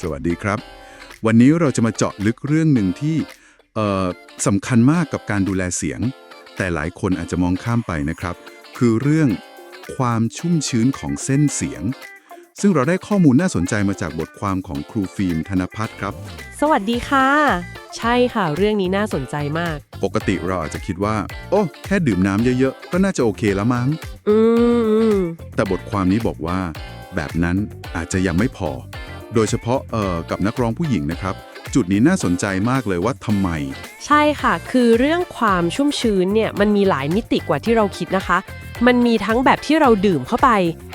สวัสดีครับ วันนี้เราจะมาเจาะลึกเรื่องหนึ่งที่เอ่อสำคัญมากกับการดูแลเสียง แต่หลายคนอาจจะมองข้ามไปนะครับ คือเรื่องความชุ่มชื้นของเส้นเสียง ซึ่งเราได้ข้อมูลน่าสนใจมาจากบทความของครูฟิล์มธนพัฒน์ครับ สวัสดีค่ะ ใช่ค่ะ เรื่องนี้น่าสนใจมาก ปกติเราอาจจะคิดว่า โอ้แค่ดื่มน้ำเยอะๆ ก็น่าจะโอเคแล้วมั้ง อืมอืมแต่บทความนี้บอกว่า แบบนั้นอาจจะยังไม่พอ โดยเฉพาะเอ่อกับนักร้องผู้หญิงนะครับ จุดนี้น่าสนใจมากเลยว่าทำไม ใช่ค่ะ คือเรื่องความชุ่มชื้นเนี่ยมันมีหลายมิติกว่าที่เราคิดนะคะ มันมีทั้งแบบที่เราดื่มเข้าไป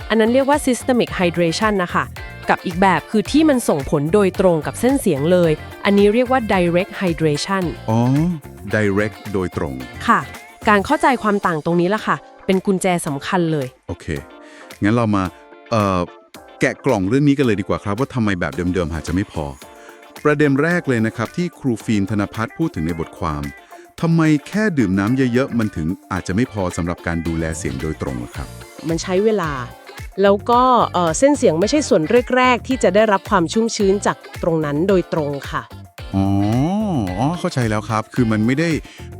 อันนั้นเรียกว่า systemic hydration นะคะกับอีกแบบคือที่มันส่งผลโดยตรงกับเส้นเสียงเลย อันนี้เรียกว่า direct hydration อ๋อ direct โดยตรง ค่ะ การเข้าใจความต่างตรงนี้ละค่ะ เป็นกุญแจสำคัญเลย โอเค งั้นเรามาเอ่อ แกะกล่องเรื่องนี้กันเลยดีกว่าครับว่าทำไมแบบเดิมๆอาจจะไม่พอ ประเด็นแรกเลยนะครับที่ครูฟิล์มธนพัฒน์พูดถึงในบทความทำไมแค่ดื่มน้ำเยอะๆ มันถึงอาจจะไม่พอสำหรับการดูแลเสียงโดยตรงล่ะครับ มันใช้เวลา แล้วก็เอ่อเส้นเสียงไม่ใช่ส่วนแรกๆ ที่จะได้รับความชุ่มชื้นจากตรงนั้นโดยตรงค่ะอ๋ออ๋อ เข้าใจแล้วครับ คือมันไม่ได้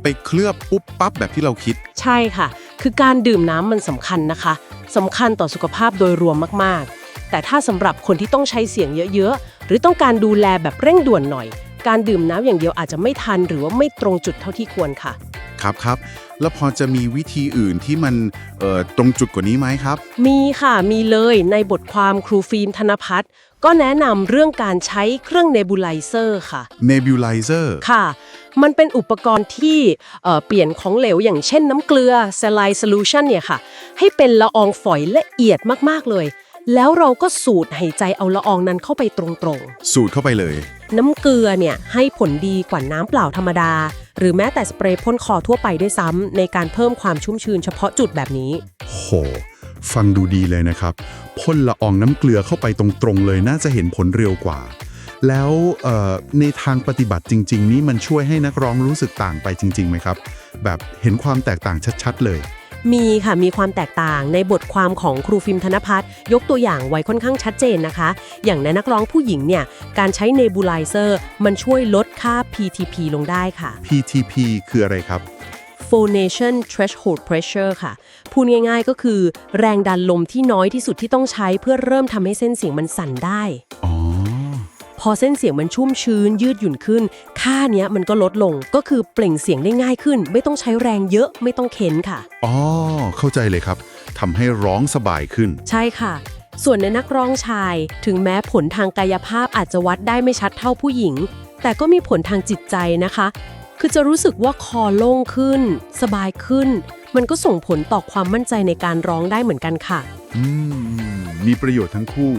ไปเคลือบปุ๊บปั๊บแบบที่เราคิด ใช่ค่ะ คือการดื่มน้ำมันสำคัญนะคะสำคัญต่อสุขภาพโดยรวมมากๆ แต่ถ้าสำหรับคนที่ต้องใช้เสียงเยอะๆ หรือต้องการดูแลแบบเร่งด่วนหน่อย การดื่มน้ำอย่างเดียวอาจจะไม่ทันหรือว่าไม่ตรงจุดเท่าที่ควรค่ะ ครับครับ แล้วพอจะมีวิธีอื่นที่มันเอ่อตรงจุดกว่านี้ไหมครับ มีค่ะมีเลยในบทความครูฟิล์มธนพัฒน์ก็แนะนำเรื่องการใช้เครื่องเนบูไลเซอร์ค่ะ nebulizer ค่ะ มันเป็นอุปกรณ์ที่เอ่อเปลี่ยนของเหลวอย่างเช่นน้ำเกลือ saline solution เนี่ยค่ะ ให้เป็นละอองฝอยละเอียดมาก ๆ เลย แล้วเราก็สูดหายใจเอาละอองนั้นเข้าไปตรงสูดเข้าไปเลย ๆ น้ำเกลือเนี่ยให้ผลดีกว่าน้ำเปล่าธรรมดา หรือแม้แต่สเปรย์พ่นคอทั่วไปด้วยซ้ำในการเพิ่มความชุ่มชื้นเฉพาะจุดแบบนี้ โห ฟังดูดีเลยนะครับพ่นละอองน้ำเกลือเข้าไปตรงๆเลยน่าจะเห็นผลเร็วกว่า แล้วเอ่อในทางปฏิบัติจริง ๆ นี่มันช่วยให้นักร้องรู้สึกต่างไปจริงๆไหมครับ แบบเห็นความแตกต่างชัดๆเลย มีค่ะมีความแตกต่างในบทความของครูฟิล์มธนพัฒน์ยกตัวอย่างไว้ค่อนข้างชัดเจนนะคะ อย่างในนักร้องผู้หญิงเนี่ยการใช้เนบูไลเซอร์มันช่วยลดค่า PTP ลงได้ค่ะ PTP คืออะไรครับ Phonation Threshold Pressure ค่ะ พูดง่ายๆก็คือ แรงดันลมที่น้อยที่สุดที่ต้องใช้เพื่อเริ่มทำให้เส้นเสียงมันสั่นได้ อ๋อพอเส้นเสียงมันชุ่มชื้น ยืดหยุ่นขึ้น ค่าเนี้ยมันก็ลดลงก็คือเปล่งเสียงได้ง่ายขึ้น ไม่ต้องใช้แรงเยอะไม่ต้องเค้นค่ะ อ๋อ เข้าใจเลยครับทำให้ร้องสบายขึ้น ใช่ค่ะ ส่วนในนักร้องชาย ถึงแม้ผลทางกายภาพอาจจะวัดได้ไม่ชัดเท่าผู้หญิง แต่ก็มีผลทางจิตใจนะคะ คือจะรู้สึกว่าคอโล่งขึ้น สบายขึ้น มันก็ส่งผลต่อความมั่นใจในการร้องได้เหมือนกันค่ะ อืม มีประโยชน์ทั้งคู่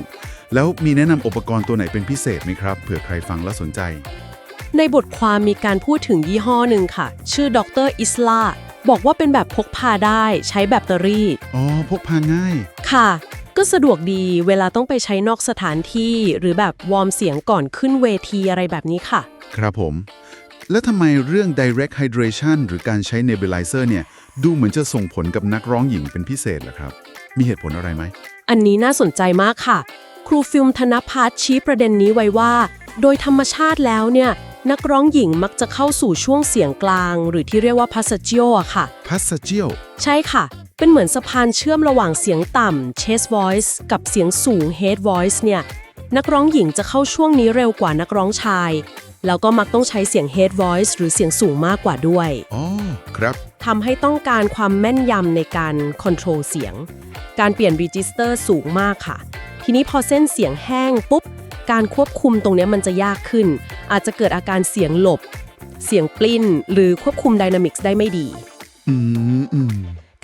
แล้วมีแนะนำอุปกรณ์ตัวไหนเป็นพิเศษไหมครับเผื่อใครฟังแล้วสนใจ ในบทความมีการพูดถึงยี่ห้อหนึ่งค่ะ ชื่อดรอิสลาบอกว่าเป็นแบบพกพาได้ใช้แบตเตอรี่ อ๋อ พกพาง่าย ค่ะ ก็สะดวกดีเวลาต้องไปใช้นอกสถานที่ หรือแบบวอร์มเสียงก่อนขึ้นเวทีอะไรแบบนี้ค่ะ ครับผม แล้วทำไมเรื่อง direct hydration หรือการใช้ nebulizer เนี่ย ดูเหมือนจะส่งผลกับนักร้องหญิงเป็นพิเศษเหรอครับ มีเหตุผลอะไรไหม อันนี้น่าสนใจมากค่ะ ครูฟิล์มธนพัฒน์ชี้ประเด็นนี้ไว้ว่า โดยธรรมชาติแล้วเนี่ย นักร้องหญิงมักจะเข้าสู่ช่วงเสียงกลาง หรือที่เรียกว่า passaggio อะค่ะ passagial ใช่ค่ะ เป็นเหมือนสะพานเชื่อมระหว่างเสียงต่ำ chest voice กับเสียงสูง head voice เนี่ย นักร้องหญิงจะเข้าช่วงนี้เร็วกว่านักร้องชาย แล้วก็มักต้องใช้เสียง head voice หรือเสียงสูงมากกว่าด้วย อ๋อ ครับ ทำให้ต้องการความแม่นยำในการค o n t r o l เสียง การเปลี่ยนรีจิสเตอร์สูงมากค่ะ ทีนี้พอเส้นเสียงแห้งปุ๊บ การควบคุมตรงเนี้ยมันจะยากขึ้น อาจจะเกิดอาการเสียงหลบ เสียงปลิ้น หรือควบคุมไดนามิกส์ได้ไม่ดีอืมอืม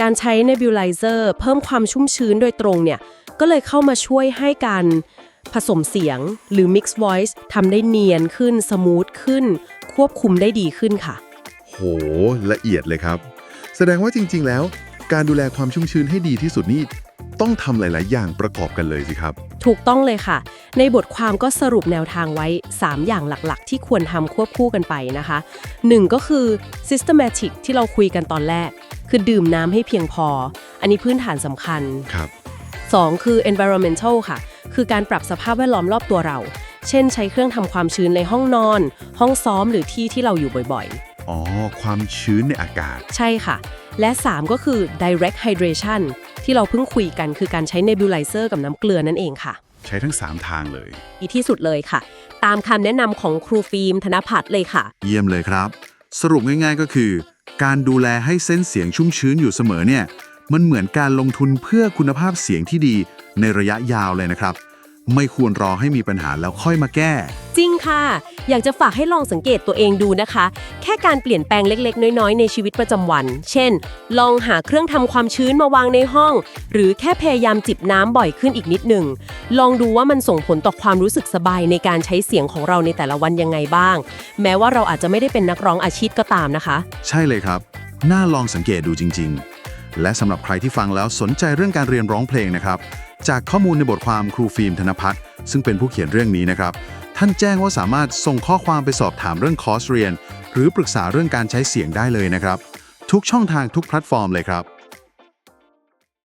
การใช้ nebulizer เพิ่มความชุ่มชื้นโดยตรงเนี่ย ก็เลยเข้ามาช่วยให้การผสมเสียงหรือ mix voice ทำได้เนียนขึ้น สมูทขึ้น ควบคุมได้ดีขึ้นค่ะ โห ละเอียดเลยครับ แสดงว่าจริง ๆ แล้ว การดูแลความชุ่มชื้นให้ดีที่สุดนี่ ต้องทำหลาย ๆ อย่างประกอบกันเลยสิครับ ถูกต้องเลยค่ะ ในบทความก็สรุปแนวทางไว้ 3 อย่างหลักๆ ที่ควรทำควบคู่กันไปนะคะ 1 ก็คือ systematic ที่เราคุยกันตอนแรก คือดื่มน้ำให้เพียงพอ อันนี้พื้นฐานสำคัญ ครับ 2 คือ environmental ค่ะ คือการปรับสภาพแวดล้อมรอบตัวเรา เช่น ใช้เครื่องทำความชื้นในห้องนอน ห้องซ้อมหรือที่ที่เราอยู่บ่อย อ๋อ ความชื้นในอากาศๆใช่ค่ะ และ 3 ก็คือ direct hydration ที่เราเพิ่งคุยกันคือการใช้ nebulizer กับน้ำเกลือนั่นเองค่ะ ใช้ทั้ง 3 ทางเลยอีที่สุดเลยค่ะ ตามคำแนะนำของครูฟิล์มธนพัฒน์เลยค่ะ เยี่ยมเลยครับ สรุปง่ายๆก็คือ การดูแลให้เส้นเสียงชุ่มชื้นอยู่เสมอเนี่ย มันเหมือนการลงทุนเพื่อคุณภาพเสียงที่ดีในระยะยาวเลยนะครับ ไม่ควรรอให้มีปัญหาแล้วค่อยมาแก้ จริงค่ะ อยากจะฝากให้ลองสังเกตตัวเองดูนะคะ แค่การเปลี่ยนแปลงเล็กๆ น้อยๆ ในชีวิตประจำวัน เช่น ลองหาเครื่องทำความชื้นมาวางในห้อง หรือแค่พยายามจิบน้ำบ่อยขึ้นอีกนิดหนึ่ง ลองดูว่ามันส่งผลต่อความรู้สึกสบายในการใช้เสียงของเราในแต่ละวันยังไงบ้าง แม้ว่าเราอาจจะไม่ได้เป็นนักร้องอาชีพก็ตามนะคะ ใช่เลยครับ น่าลองสังเกตดูจริง ๆ และสำหรับใครที่ฟังแล้วสนใจเรื่องการเรียนร้องเพลงนะครับ จากข้อมูลในบทความครูฟิล์มธนพัฒน์ซึ่งเป็นผู้เขียนเรื่องนี้นะครับ ท่านแจ้งว่าสามารถส่งข้อความไปสอบถามเรื่องคอร์สเรียน หรือปรึกษาเรื่องการใช้เสียงได้เลยนะครับ ทุกช่องทางทุกแพลตฟอร์มเลยครับ